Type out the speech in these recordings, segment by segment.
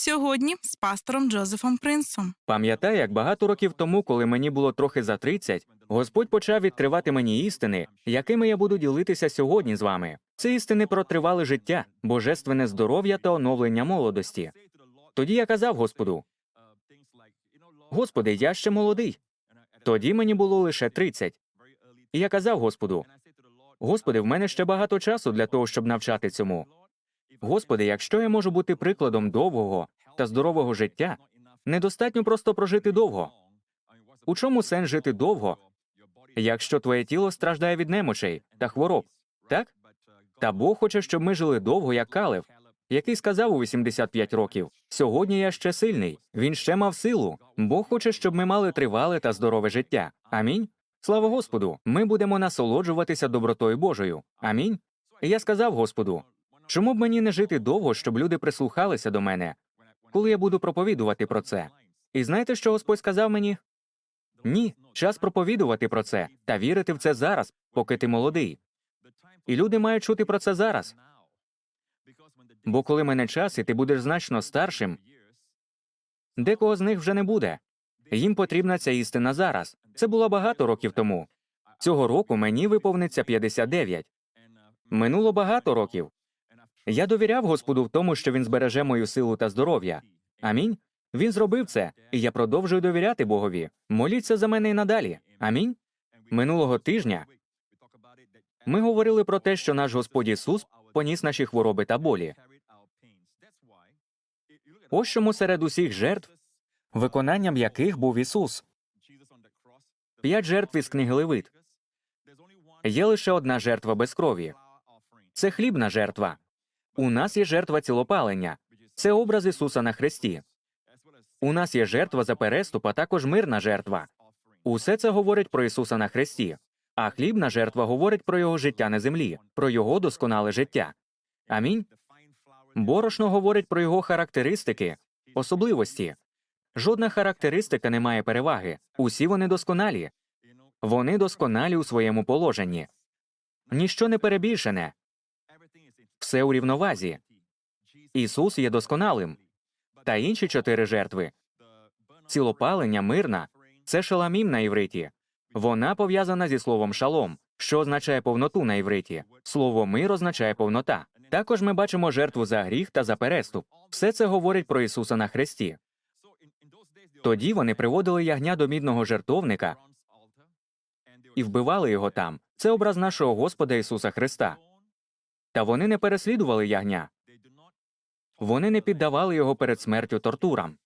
Сьогодні з пастором Джозефом Принсом. Пам'ятаю, як багато років тому, коли мені було трохи за 30, Господь почав відкривати мені істини, якими я буду ділитися сьогодні з вами. Це істини про тривале життя, божественне здоров'я та оновлення молодості. Тоді я казав Господу: Господи, я ще молодий. Тоді мені було лише 30. І я казав Господу: Господи, в мене ще багато часу для того, щоб навчати цьому. Господи, якщо я можу бути прикладом довгого та здорового життя, недостатньо просто прожити довго. У чому сенс жити довго, якщо твоє тіло страждає від немочей та хвороб, так? Та Бог хоче, щоб ми жили довго, як Калев, який сказав у 85 років: сьогодні я ще сильний, він ще мав силу. Бог хоче, щоб ми мали тривале та здорове життя. Амінь. Слава Господу! Ми будемо насолоджуватися добротою Божою. Амінь. Я сказав Господу: чому б мені не жити довго, щоб люди прислухалися до мене, коли я буду проповідувати про це? І знаєте, що Господь сказав мені? Ні, час проповідувати про це та вірити в це зараз, поки ти молодий. І люди мають чути про це зараз. Бо коли мене час, і ти будеш значно старшим, декого з них вже не буде. Їм потрібна ця істина зараз. Це було багато років тому. Цього року мені виповниться 59. Минуло багато років. Я довіряв Господу в тому, що він збереже мою силу та здоров'я. Амінь. Він зробив це, і я продовжую довіряти Богові. Моліться за мене і надалі. Амінь. Минулого тижня ми говорили про те, що наш Господь Ісус поніс наші хвороби та болі. Ось чому серед усіх жертв, виконанням яких був Ісус. П'ять жертв із книги Левит. Є лише одна жертва без крові. Це хлібна жертва. У нас є жертва цілопалення. Це образ Ісуса на хресті. У нас є жертва за переступ, а також мирна жертва. Усе це говорить про Ісуса на хресті. А хлібна жертва говорить про його життя на землі, про його досконале життя. Амінь. Борошно говорить про його характеристики, особливості. Жодна характеристика не має переваги. Усі вони досконалі. Вони досконалі у своєму положенні. Ніщо не перебільшене. Все у рівновазі. Ісус є досконалим. Та інші чотири жертви цілопалення, мирна це шаламім на івриті. Вона пов'язана зі словом шалом, що означає повноту на івриті. Слово мир означає повнота. Також ми бачимо жертву за гріх та за переступ. Все це говорить про Ісуса на хресті. Тоді вони приводили ягня до мідного жертовника і вбивали його там. Це образ нашого Господа Ісуса Христа. Та вони не переслідували ягня. Вони не піддавали його перед смертю тортурам.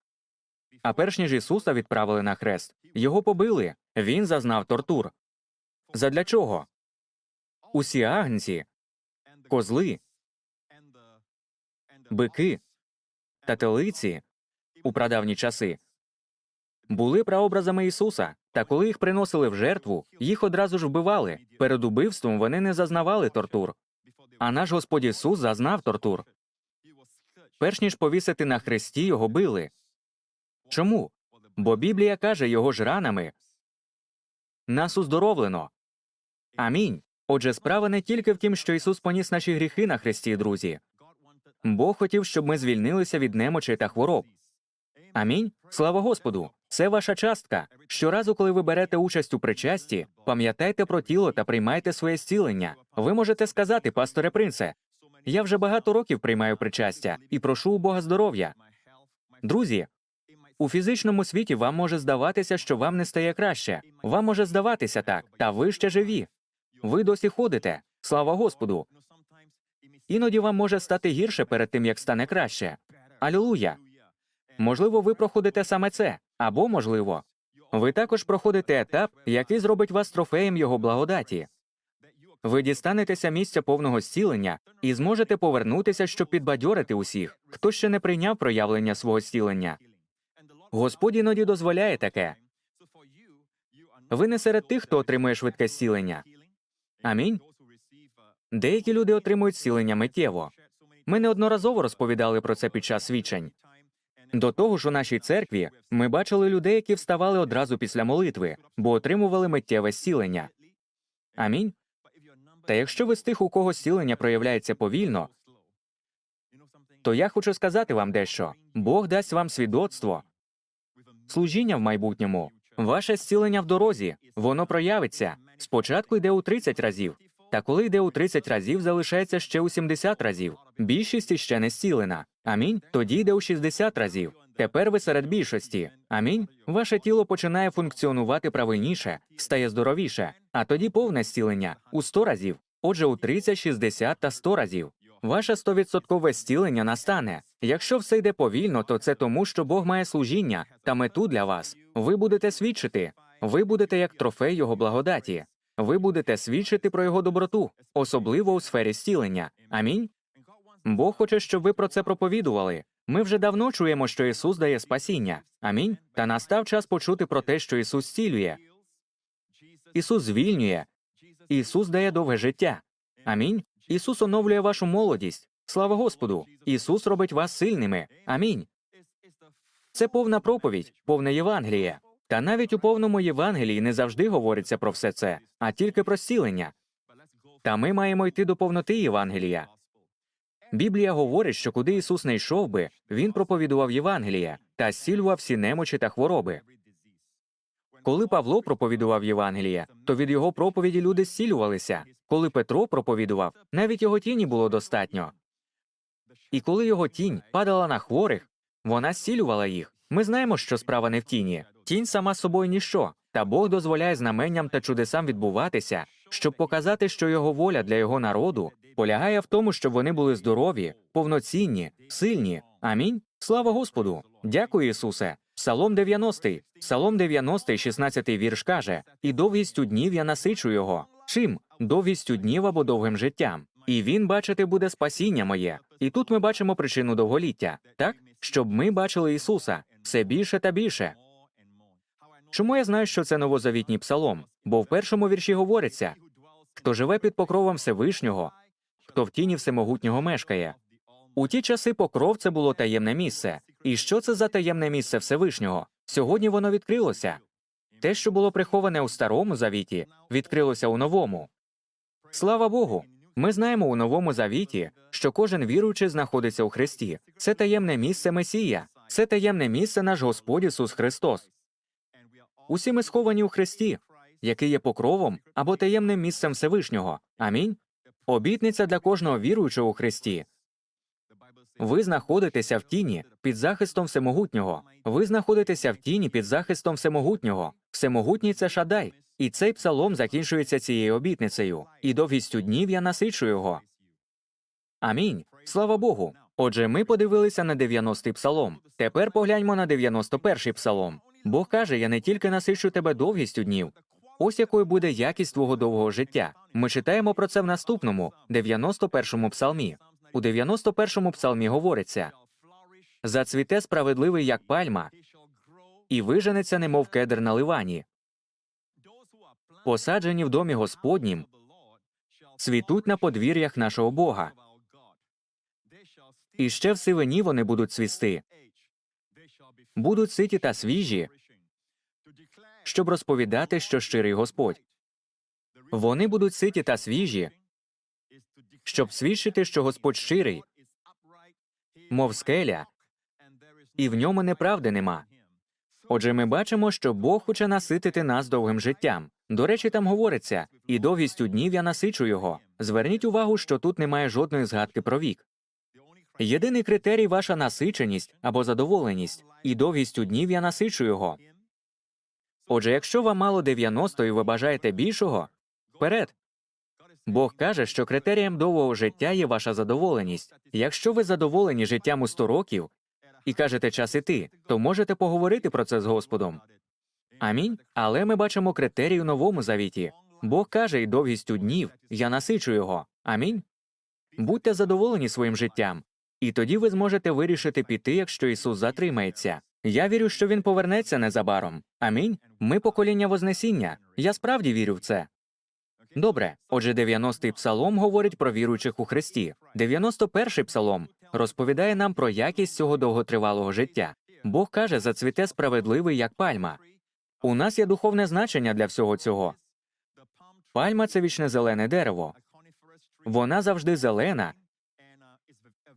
А перш ніж Ісуса відправили на хрест, його побили. Він зазнав тортур. Задля чого? Усі агнці, козли, бики та телиці у прадавні часи були прообразами Ісуса, та коли їх приносили в жертву, їх одразу ж вбивали. Перед убивством вони не зазнавали тортур. А наш Господь Ісус зазнав тортур. Перш ніж повісити на хресті, його били. Чому? Бо Біблія каже його ж ранами нас уздоровлено. Амінь. Отже, справа не тільки в тім, що Ісус поніс наші гріхи на хресті, друзі. Бог хотів, щоб ми звільнилися від немочей та хвороб. Амінь. Слава Господу. Це ваша частка. Щоразу, коли ви берете участь у причасті, пам'ятайте про тіло та приймайте своє зцілення. Ви можете сказати, пасторе принце, я вже багато років приймаю причастя і прошу у Бога здоров'я. Друзі, у фізичному світі вам може здаватися, що вам не стає краще. Вам може здаватися так, та ви ще живі. Ви досі ходите. Слава Господу. Іноді вам може стати гірше перед тим, як стане краще. Алілуя. Можливо, ви проходите саме це, або, можливо, ви також проходите етап, який зробить вас трофеєм його благодаті. Ви дістанетеся місця повного зцілення і зможете повернутися, щоб підбадьорити усіх, хто ще не прийняв проявлення свого зцілення. Господь іноді дозволяє таке. Ви не серед тих, хто отримує швидке зцілення. Амінь. Деякі люди отримують зцілення миттєво. Ми неодноразово розповідали про це під час свідчень. До того ж, у нашій церкві ми бачили людей, які вставали одразу після молитви, бо отримували миттєве зцілення. Амінь. Та якщо ви з тих, у кого зцілення проявляється повільно, то я хочу сказати вам дещо. Бог дасть вам свідоцтво, служіння в майбутньому, ваше зцілення в дорозі, воно проявиться. Спочатку йде у 30 разів, та коли йде у 30 разів, залишається ще у 70 разів. Більшість іще не зцілена. Амінь. Тоді йде у 60 разів. Тепер ви серед більшості. Амінь. Ваше тіло починає функціонувати правильніше, стає здоровіше, а тоді повне зцілення у 100 разів. Отже, у 30, 60 та 100 разів. Ваше 100% зцілення настане. Якщо все йде повільно, то це тому, що Бог має служіння та мету для вас. Ви будете свідчити. Ви будете як трофей Його благодаті. Ви будете свідчити про його доброту, особливо у сфері зцілення. Амінь. Бог хоче, щоб ви про це проповідували. Ми вже давно чуємо, що Ісус дає спасіння. Амінь. Та настав час почути про те, що Ісус зцілює. Ісус звільнює. Ісус дає довге життя. Амінь. Ісус оновлює вашу молодість. Слава Господу! Ісус робить вас сильними. Амінь. Це повна проповідь, повне Євангеліє. Та навіть у повному Євангелії не завжди говориться про все це, а тільки про зцілення. Та ми маємо йти до повноти Євангелія. Біблія говорить, що куди Ісус не йшов би, Він проповідував Євангеліє та зцілював всі немочі та хвороби. Коли Павло проповідував Євангеліє, то від його проповіді люди зцілювалися. Коли Петро проповідував, навіть його тіні було достатньо. І коли його тінь падала на хворих, вона зцілювала їх. Ми знаємо, що справа не в тіні. Тінь сама собою ніщо, та Бог дозволяє знаменням та чудесам відбуватися, щоб показати, що його воля для його народу полягає в тому, щоб вони були здорові, повноцінні, сильні. Амінь. Слава Господу! Дякую, Ісусе. Псалом 90, Псалом 90, 16 вірш каже: І довгістю днів я насичу його. Чим? Довгістю днів або довгим життям. І він, бачити, буде спасіння моє. І тут ми бачимо причину довголіття, так? Щоб ми бачили Ісуса все більше та більше. Чому я знаю, що це новозавітній псалом? Бо в першому вірші говориться: хто живе під покровом Всевишнього, хто в тіні всемогутнього мешкає. У ті часи покров це було таємне місце. І що це за таємне місце Всевишнього? Сьогодні воно відкрилося. Те, що було приховане у старому завіті, відкрилося у новому. Слава Богу! Ми знаємо у новому завіті, що кожен віруючий знаходиться у Христі. Це таємне місце Месія, це таємне місце наш Господь Ісус Христос. Усі ми сховані у Христі, який є покровом або таємним місцем Всевишнього. Амінь. Обітниця для кожного віруючого у Христі. Ви знаходитеся в тіні під захистом всемогутнього. Ви знаходитеся в тіні під захистом всемогутнього. Всемогутній це Шадай. І цей псалом закінчується цією обітницею. І довгістю днів я насичу його. Амінь. Слава Богу. Отже, ми подивилися на 90-й псалом. Тепер погляньмо на 91-й псалом. Бог каже: Я не тільки насичу тебе довгістю днів. Ось якою буде якість твого довгого життя. Ми читаємо про це в наступному, 91-му псалмі. У 91-му псалмі говориться: зацвіте справедливий, як пальма, і виженеться, немов кедр на ливані. Посаджені в домі Господнім, цвітуть на подвір'ях нашого Бога. І ще в сивині вони будуть цвісти, будуть ситі та свіжі, щоб розповідати, що щирий Господь. Вони будуть ситі та свіжі, щоб свідчити, що Господь щирий, мов скеля, і в ньому неправди нема. Отже, ми бачимо, що Бог хоче наситити нас довгим життям. До речі, там говориться, і довгістю днів я насичу його. Зверніть увагу, що тут немає жодної згадки про вік. Єдиний критерій ваша насиченість або задоволеність, і довгістю днів я насичу його. Отже, якщо вам мало 90 і ви бажаєте більшого, вперед. Бог каже, що критерієм довгого життя є ваша задоволеність. Якщо ви задоволені життям у 100 років і кажете час іти, то можете поговорити про це з Господом. Амінь. Але ми бачимо критерії у новому завіті. Бог каже, і довгістю днів я насичу його. Амінь. Будьте задоволені своїм життям, і тоді ви зможете вирішити піти, якщо Ісус затримається. Я вірю, що Він повернеться незабаром. Амінь. Ми покоління Вознесіння. Я справді вірю в це. Добре. Отже, 90-й псалом говорить про віруючих у Христі. 91-й псалом розповідає нам про якість цього довготривалого життя. Бог каже, зацвіте справедливий як пальма. У нас є духовне значення для всього цього. Пальма це вічне зелене дерево. Вона завжди зелена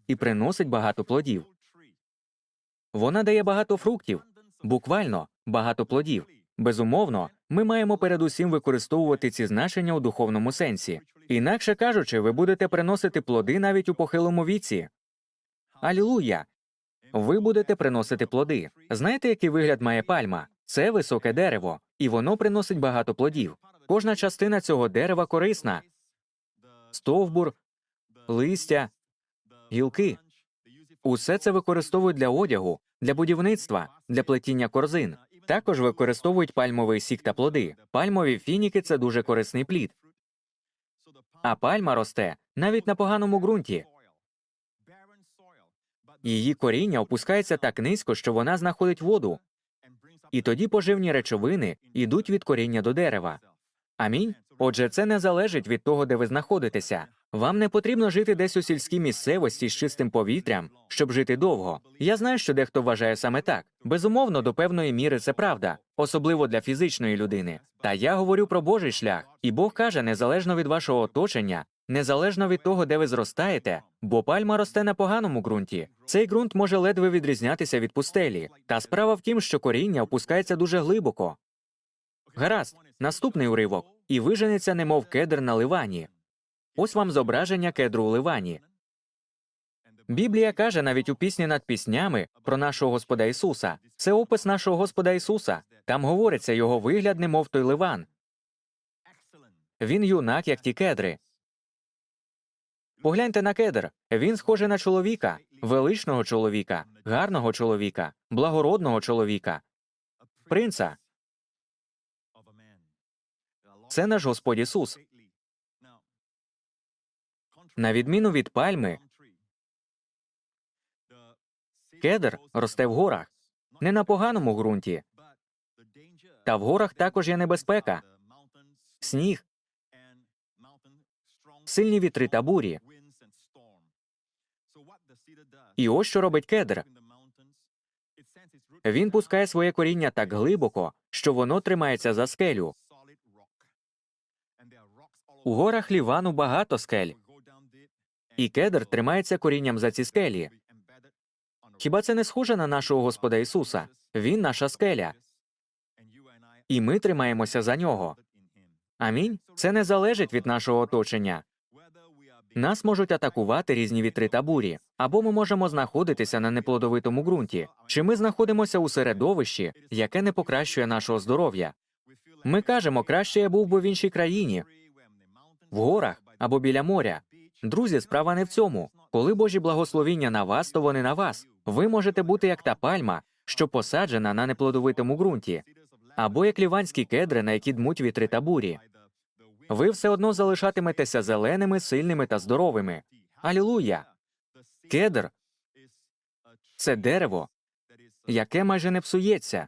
і приносить багато плодів. Вона дає багато фруктів, буквально багато плодів. Безумовно, ми маємо передусім використовувати ці значення у духовному сенсі. Інакше кажучи, ви будете приносити плоди навіть у похилому віці. Алілуя! Ви будете приносити плоди. Знаєте, який вигляд має пальма? Це високе дерево, і воно приносить багато плодів. Кожна частина цього дерева корисна: стовбур, листя, гілки. Усе це використовують для одягу, для будівництва, для плетіння корзин. Також використовують пальмовий сік та плоди. Пальмові фініки це дуже корисний плід. А пальма росте навіть на поганому ґрунті. Її коріння опускається так низько, що вона знаходить воду, і тоді поживні речовини йдуть від коріння до дерева. Амінь. Отже, це не залежить від того, де ви знаходитеся. Вам не потрібно жити десь у сільській місцевості з чистим повітрям, щоб жити довго. Я знаю, що дехто вважає саме так. Безумовно, до певної міри це правда, особливо для фізичної людини. Та я говорю про Божий шлях, і Бог каже, незалежно від вашого оточення, незалежно від того, де ви зростаєте, бо пальма росте на поганому ґрунті. Цей ґрунт може ледве відрізнятися від пустелі. Та справа в тім, що коріння опускається дуже глибоко. Гаразд, наступний уривок. І виженеться, немов кедр на ливані. Ось вам зображення кедру у ливані. Біблія каже навіть у пісні над піснями про нашого Господа Ісуса. Це опис нашого Господа Ісуса. Там говориться його вигляд, немов той ливан. Він юнак, як ті кедри. Погляньте на кедр. Він схожий на чоловіка, величного чоловіка, гарного чоловіка, благородного чоловіка, принца. Це наш Господь Ісус. На відміну від пальми, кедр росте в горах, не на поганому ґрунті. Та в горах також є небезпека, сніг, сильні вітри та бурі. І ось що робить кедр. Він пускає своє коріння так глибоко, що воно тримається за скелю. У горах Лівану багато скель, і кедр тримається корінням за ці скелі. Хіба це не схоже на нашого Господа Ісуса? Він наша скеля, і ми тримаємося за нього. Амінь. Це не залежить від нашого оточення. Нас можуть атакувати різні вітри та бурі, або ми можемо знаходитися на неплодовитому ґрунті, чи ми знаходимося у середовищі, яке не покращує нашого здоров'я. Ми кажемо, краще я був би в іншій країні, в горах або біля моря. Друзі, справа не в цьому. Коли Божі благословіння на вас, то вони на вас. Ви можете бути як та пальма, що посаджена на неплодовитому ґрунті, або як ліванські кедри, на які дмуть вітри та бурі. Ви все одно залишатиметеся зеленими, сильними та здоровими. Алілуя! Кедр це дерево, яке майже не псується.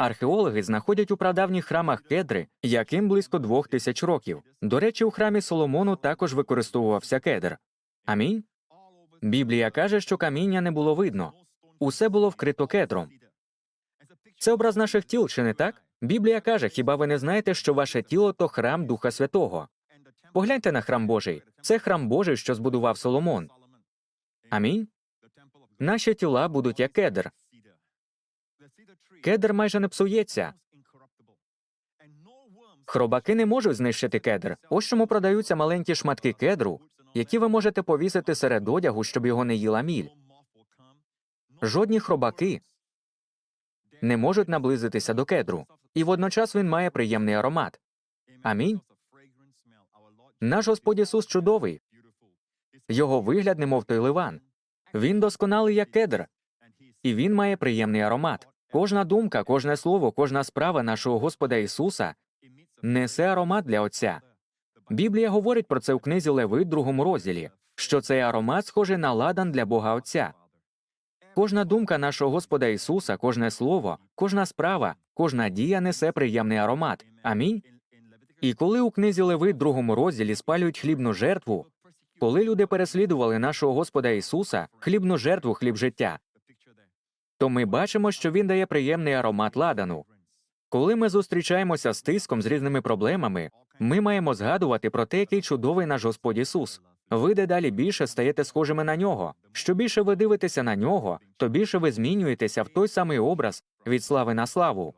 Археологи знаходять у прадавніх храмах кедри, яким близько двох тисяч років. До речі, у храмі Соломону також використовувався кедр. Амінь. Біблія каже, що каміння не було видно. Усе було вкрито кедром. Це образ наших тіл, чи не так? Біблія каже: хіба ви не знаєте, що ваше тіло то храм Духа Святого? Погляньте на храм Божий. Це храм Божий, що збудував Соломон. Амінь. Наші тіла будуть як кедр. Кедр майже не псується. Хробаки не можуть знищити кедр. Ось чому продаються маленькі шматки кедру, які ви можете повісити серед одягу, щоб його не їла міль. Жодні хробаки не можуть наблизитися до кедру, і водночас він має приємний аромат. Амінь. Наш Господь Ісус чудовий. Його вигляд, немов той ливан. Він досконалий як кедр, і він має приємний аромат. Кожна думка, кожне слово, кожна справа нашого Господа Ісуса несе аромат для Отця. Біблія говорить про це у книзі Левит, другому розділі, що цей аромат схожий на ладан для Бога Отця. Кожна думка нашого Господа Ісуса, кожне слово, кожна справа, кожна дія несе приємний аромат. Амінь. І коли у книзі Левит, другому розділі спалюють хлібну жертву, коли люди переслідували нашого Господа Ісуса, хлібну жертву, хліб життя, то ми бачимо, що він дає приємний аромат ладану. Коли ми зустрічаємося з тиском з різними проблемами, ми маємо згадувати про те, який чудовий наш Господь Ісус. Ви дедалі більше стаєте схожими на нього. Що більше ви дивитеся на нього, то більше ви змінюєтеся в той самий образ від слави на славу.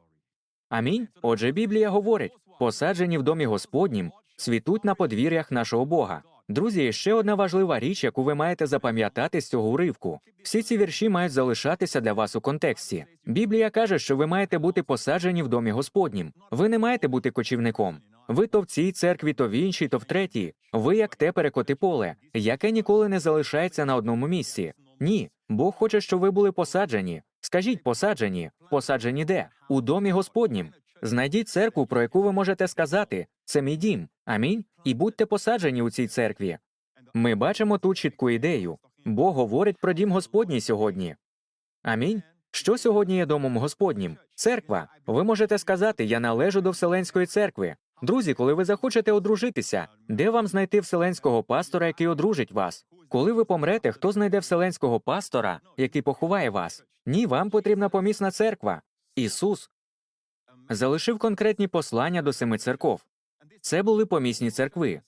Амінь. Отже, Біблія говорить: посаджені в домі Господнім, цвітуть на подвір'ях нашого Бога. Друзі, ще одна важлива річ, яку ви маєте запам'ятати з цього уривку. Всі ці вірші мають залишатися для вас у контексті. Біблія каже, що ви маєте бути посаджені в домі Господнім. Ви не маєте бути кочівником. Ви то в цій церкві, то в іншій, то в третій. Ви як те перекоти поле, яке ніколи не залишається на одному місці. Ні, Бог хоче, щоб ви були посаджені. Скажіть, посаджені. Посаджені де? У домі Господнім. Знайдіть церкву, про яку ви можете сказати: це мій дім. Амінь. І будьте посаджені у цій церкві. Ми бачимо тут чітку ідею. Бог говорить про дім Господній сьогодні. Амінь. Що сьогодні є домом Господнім? Церква. Ви можете сказати, я належу до Вселенської церкви. Друзі, коли ви захочете одружитися, де вам знайти вселенського пастора, який одружить вас? Коли ви помрете, хто знайде вселенського пастора, який поховає вас? Ні, вам потрібна помісна церква. Ісус залишив конкретні послання до семи церков. Це були помісні церкви.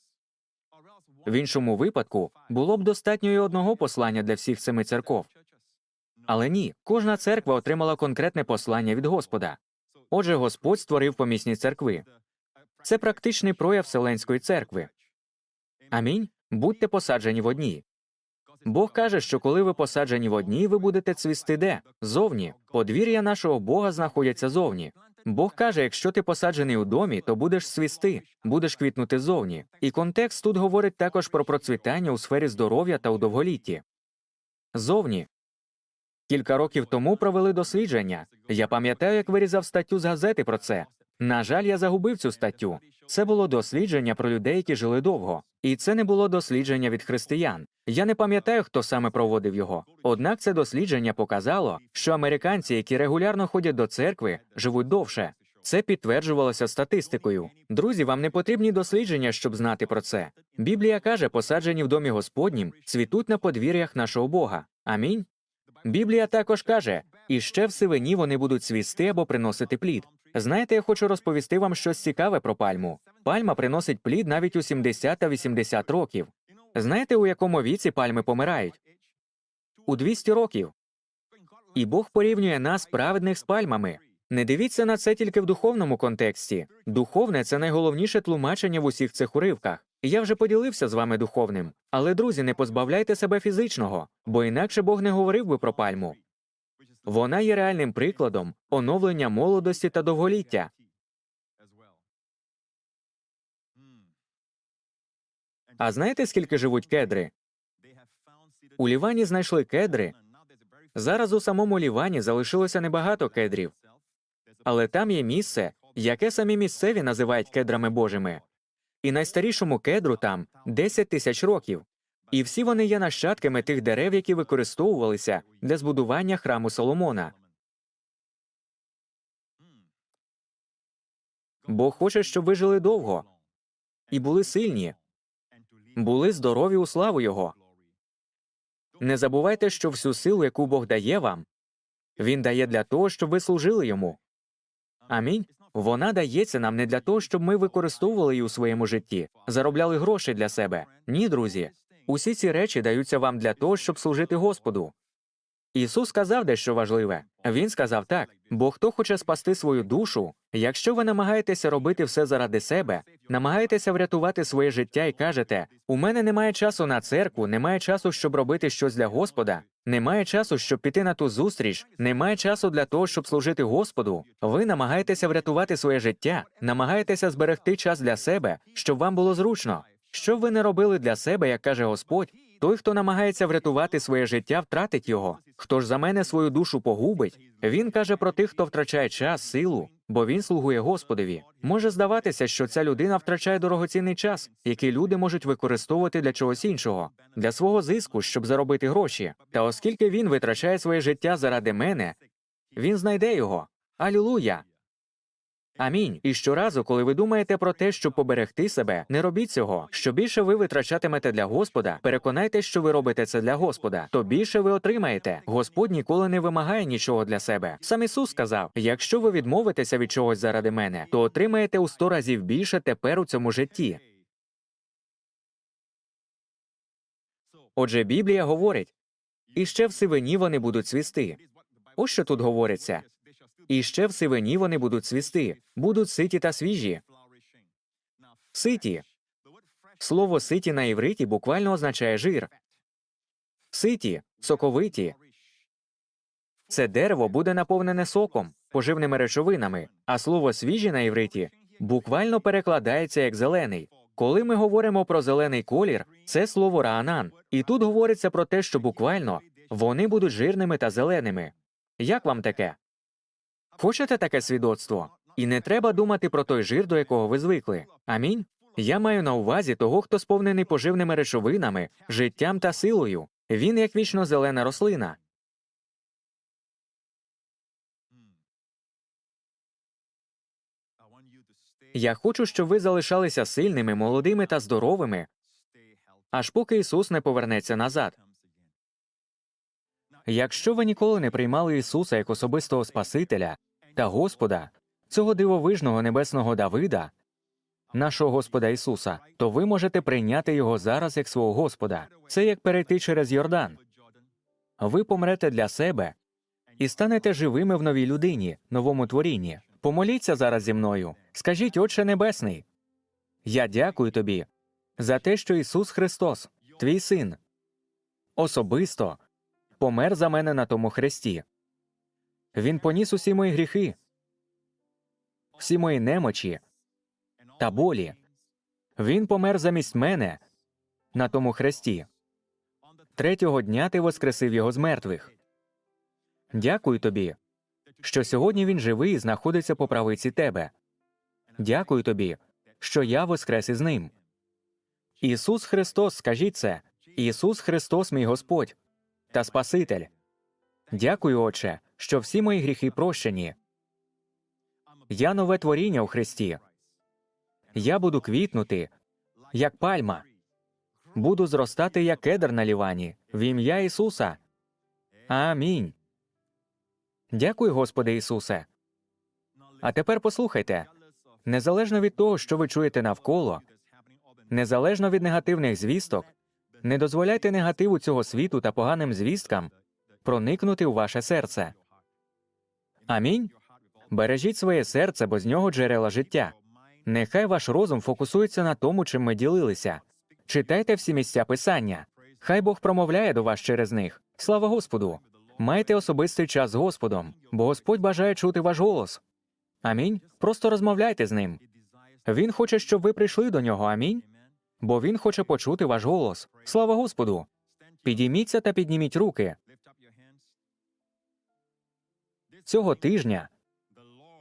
В іншому випадку було б достатньо і одного послання для всіх семи церков. Але ні, кожна церква отримала конкретне послання від Господа. Отже, Господь створив помісні церкви. Це практичний прояв Вселенської церкви. Амінь. Будьте посаджені в одній. Бог каже, що коли ви посаджені в одній, ви будете цвісти де? Зовні. Подвір'я нашого Бога знаходяться зовні. Бог каже, якщо ти посаджений у домі, то будеш свісти, будеш квітнути зовні. І контекст тут говорить також про процвітання у сфері здоров'я та у довголітті. Зовні. Кілька років тому провели дослідження. Я пам'ятаю, як вирізав статтю з газети про це. На жаль, я загубив цю статтю. Це було дослідження про людей, які жили довго, і це не було дослідження від християн. Я не пам'ятаю, хто саме проводив його. Однак це дослідження показало, що американці, які регулярно ходять до церкви, живуть довше. Це підтверджувалося статистикою. Друзі, вам не потрібні дослідження, щоб знати про це. Біблія каже, посаджені в домі Господнім, цвітуть на подвір'ях нашого Бога. Амінь. Біблія також каже, і ще в сивині вони будуть цвісти або приносити плід. Знаєте, я хочу розповісти вам щось цікаве про пальму. Пальма приносить плід навіть у 70 та 80 років. Знаєте, у якому віці пальми помирають? У 200 років. І Бог порівнює нас, праведних, з пальмами. Не дивіться на це тільки в духовному контексті. Духовне це найголовніше тлумачення в усіх цих уривках. Я вже поділився з вами духовним. Але, друзі, не позбавляйте себе фізичного, бо інакше Бог не говорив би про пальму. Вона є реальним прикладом оновлення молодості та довголіття. А знаєте, скільки живуть кедри? У Лівані знайшли кедри. Зараз у самому Лівані залишилося небагато кедрів, але там є місце, яке самі місцеві називають кедрами божими. І найстарішому кедру там 10 тисяч років. І всі вони є нащадками тих дерев, які використовувалися для збудування храму Соломона. Бог хоче, щоб ви жили довго і були сильні, були здорові у славу Його. Не забувайте, що всю силу, яку Бог дає вам, Він дає для того, щоб ви служили йому. Амінь. Вона дається нам не для того, щоб ми використовували її у своєму житті, заробляли гроші для себе. Ні, друзі. Усі ці речі даються вам для того, щоб служити Господу. Ісус сказав дещо важливе. Він сказав так: бо хто хоче спасти свою душу, якщо ви намагаєтеся робити все заради себе, намагаєтеся врятувати своє життя і кажете: у мене немає часу на церкву, немає часу, щоб робити щось для Господа, немає часу, щоб піти на ту зустріч, немає часу для того, щоб служити Господу. Ви намагаєтеся врятувати своє життя, намагаєтеся зберегти час для себе, щоб вам було зручно. Що б ви не робили для себе, як каже Господь, той, хто намагається врятувати своє життя, втратить його. Хто ж за мене свою душу погубить? Він каже про тих, хто втрачає час, силу, бо він слугує Господові. Може здаватися, що ця людина втрачає дорогоцінний час, який люди можуть використовувати для чогось іншого, для свого зиску, щоб заробити гроші. Та оскільки він витрачає своє життя заради мене, він знайде його. Алілуя! Амінь. І щоразу, коли ви думаєте про те, щоб поберегти себе, не робіть цього. Що більше ви витрачатимете для Господа, переконайтеся, що ви робите це для Господа, то більше ви отримаєте. Господь ніколи не вимагає нічого для себе. Сам Ісус сказав: якщо ви відмовитеся від чогось заради мене, то отримаєте у сто разів більше тепер у цьому житті. Отже, Біблія говорить, і ще в сивині вони будуть цвісти. Ось що тут говориться. І ще в сивині вони будуть цвісти, будуть ситі та свіжі. Ситі. Слово ситі на івриті буквально означає жир. Ситі, соковиті. Це дерево буде наповнене соком, поживними речовинами, а слово свіжі на івриті буквально перекладається як зелений. Коли ми говоримо про зелений колір, це слово раанан, і тут говориться про те, що буквально вони будуть жирними та зеленими. Як вам таке? Хочете таке свідоцтво? І не треба думати про той жир, до якого ви звикли. Амінь. Я маю на увазі того, хто сповнений поживними речовинами, життям та силою. Він як вічно зелена рослина. Я хочу, щоб ви залишалися сильними, молодими та здоровими, аж поки Ісус не повернеться назад. Якщо ви ніколи не приймали Ісуса як особистого Спасителя та Господа, цього дивовижного небесного Давида, нашого Господа Ісуса, то ви можете прийняти його зараз як свого Господа. Це як перейти через Йордан. Ви помрете для себе і станете живими в новій людині, новому творінні. Помоліться зараз зі мною. Скажіть, Отче Небесний, я дякую тобі за те, що Ісус Христос, твій син, особисто помер за мене на тому хресті. Він поніс усі мої гріхи, всі мої немочі та болі. Він помер замість мене на тому хресті. Третього дня ти воскресив його з мертвих. Дякую тобі, що сьогодні він живий і знаходиться по правиці тебе. Дякую тобі, що я воскрес із ним. Ісус Христос, скажіть це, Ісус Христос, мій Господь та Спаситель. Дякую, Отче, що всі мої гріхи прощені. Я нове творіння у Христі. Я буду квітнути, як пальма, буду зростати, як кедр на лівані, в ім'я Ісуса. Амінь. Дякую, Господи Ісусе. А тепер послухайте незалежно від того, що ви чуєте навколо, незалежно від негативних звісток, не дозволяйте негативу цього світу та поганим звісткам проникнути у ваше серце. Амінь. Бережіть своє серце, бо з нього джерела життя. Нехай ваш розум фокусується на тому, чим ми ділилися. Читайте всі місця писання. Хай Бог промовляє до вас через них. Слава Господу! Майте особистий час з Господом, бо Господь бажає чути ваш голос. Амінь. Просто розмовляйте з ним. Він хоче, щоб ви прийшли до нього. Амінь. Бо він хоче почути ваш голос. Слава Господу! Підійміться та підніміть руки. Цього тижня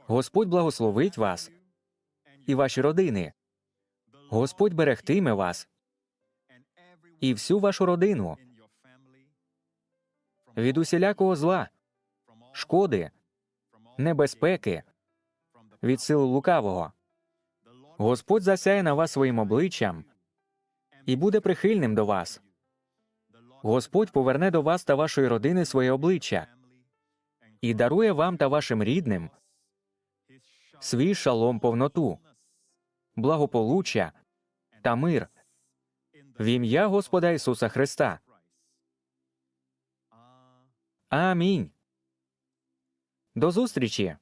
Господь благословить вас і ваші родини. Господь берегтиме вас і всю вашу родину від усілякого зла, шкоди, небезпеки, від сил лукавого. Господь засяє на вас своїм обличчям і буде прихильним до вас. Господь поверне до вас та вашої родини своє обличчя і дарує вам та вашим рідним свій шалом повноту, благополуччя та мир в ім'я Господа Ісуса Христа. Амінь. До зустрічі.